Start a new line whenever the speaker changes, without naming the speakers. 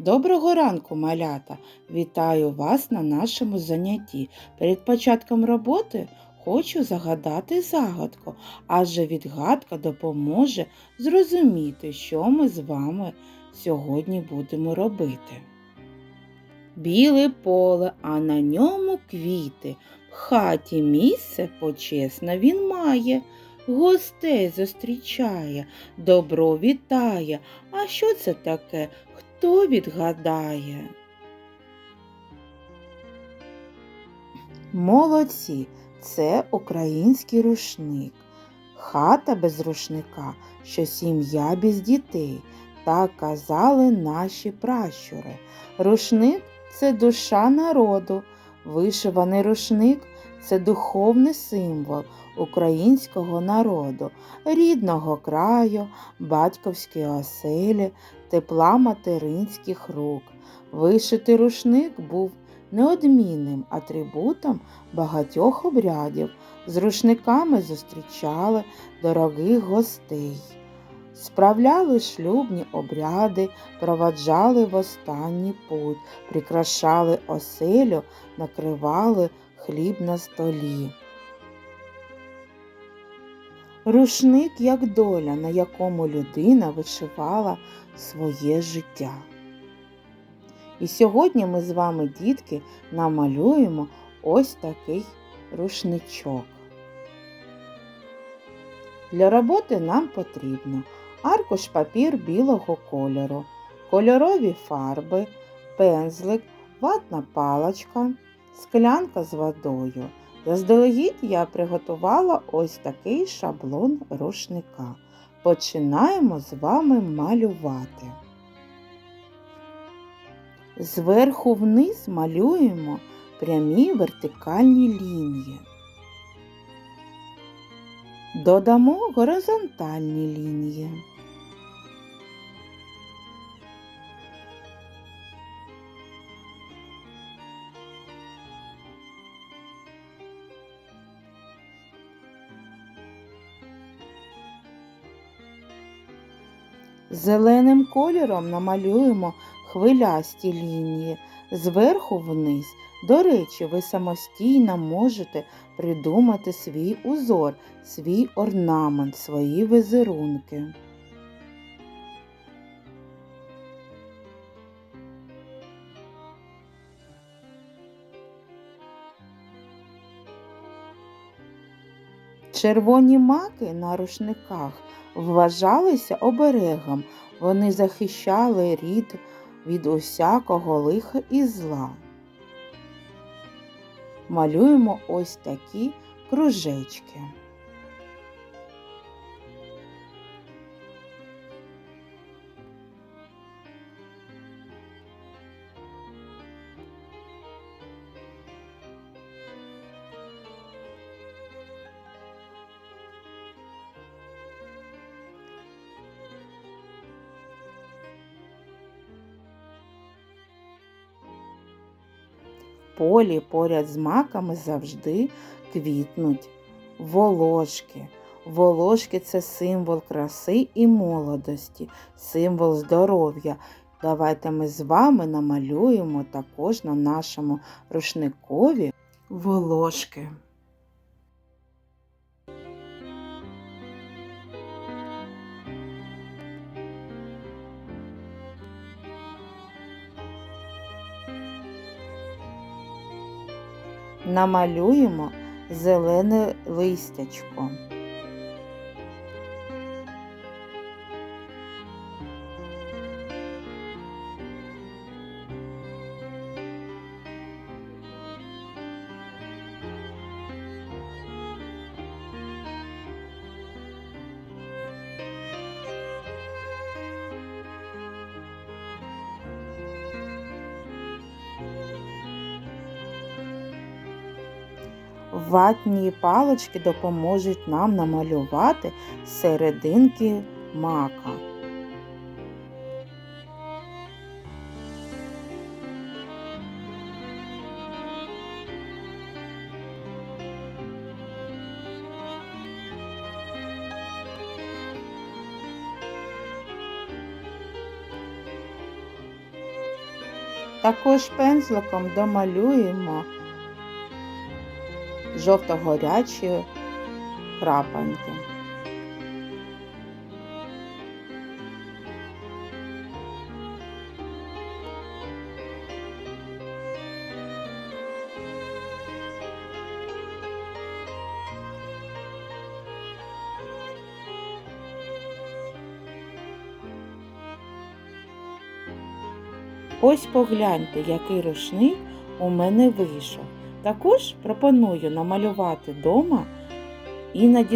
Доброго ранку, малята! Вітаю вас на нашому занятті. Перед початком роботи хочу загадати загадку, адже відгадка допоможе зрозуміти, що ми з вами сьогодні будемо робити. Біле поле, а на ньому квіти. В хаті місце почесне він має, гостей зустрічає, добро вітає. А що це таке? Хто відгадає? Молодці, це український рушник. Хата без рушника, що сім'я без дітей. Так казали наші пращури. Рушник це душа народу. Вишиваний рушник це духовний символ українського народу, рідного краю, батьківської оселі, тепла материнських рук. Вишитий рушник був неодмінним атрибутом багатьох обрядів. З рушниками зустрічали дорогих гостей. Справляли шлюбні обряди, проваджали в останній путь, прикрашали оселю, накривали хліб на столі. Рушник як доля, на якому людина вишивала своє життя. І сьогодні ми з вами, дітки, намалюємо ось такий рушничок. Для роботи нам потрібно аркуш папір білого кольору, кольорові фарби, пензлик, ватна паличка, склянка з водою. Заздалегідь я приготувала ось такий шаблон рушника. Починаємо з вами малювати. Зверху вниз малюємо прямі вертикальні лінії. Додамо горизонтальні лінії. Зеленим кольором намалюємо хвилясті лінії зверху вниз. До речі, ви самостійно можете придумати свій узор, свій орнамент, свої візерунки. Червоні маки на рушниках вважалися оберегом, вони захищали рід від усякого лиха і зла. Малюємо ось такі кружечки. Полі поряд з маками завжди квітнуть волошки. Волошки це символ краси і молодості, символ здоров'я. Давайте ми з вами намалюємо також на нашому рушникові волошки. Намалюємо зелене листячко. Ватні палички допоможуть нам намалювати серединки мака. Також пензликом домалюємо жовто-горячі крапанки. Ось погляньте, який рушник у мене вийшов. Також пропоную намалювати дома іноді